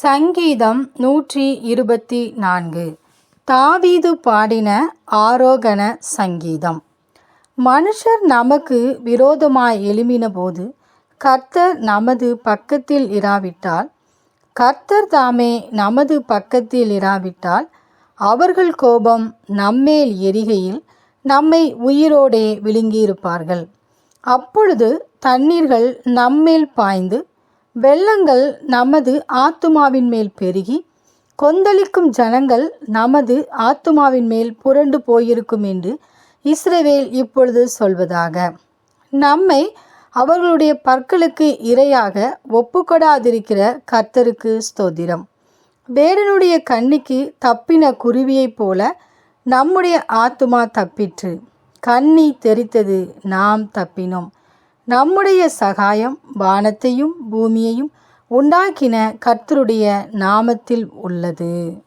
சங்கீதம் நூற்றி இருபத்தி நான்கு. தாவீது பாடின ஆரோகண சங்கீதம். மனுஷர் நமக்கு விரோதமாய் எழும்பினபோது கர்த்தர் நமது பக்கத்தில் இராவிட்டால் கர்த்தர் தாமே நமது பக்கத்தில் இராவிட்டால் அவர்கள் கோபம் நம்மேல் எரிகையில் நம்மை உயிரோடே விழுங்கியிருப்பார்கள். அப்பொழுது தண்ணீர்கள் நம்மேல் பாய்ந்து வெள்ளங்கள் நமது ஆத்துமாவின் மேல் பெருகி கொந்தளிக்கும் ஜனங்கள் நமது ஆத்துமாவின் மேல் புரண்டு போயிருக்கும் என்று இஸ்ரேவேல் இப்பொழுது சொல்வதாக. நம்மை அவர்களுடைய பற்களுக்கு இரையாக ஒப்புக்கொடாதிருக்கிற கர்த்தருக்கு ஸ்தோதிரம் வேடனுடைய கண்ணிக்கு தப்பின குருவியைப் போல நம்முடைய ஆத்துமா தப்பிற்று. கண்ணி தெரித்தது நாம் தப்பினோம். நம்முடைய சகாயம் வானத்தையும் பூமியையும் உண்டாக்கின கர்த்தருடைய நாமத்தில் உள்ளது.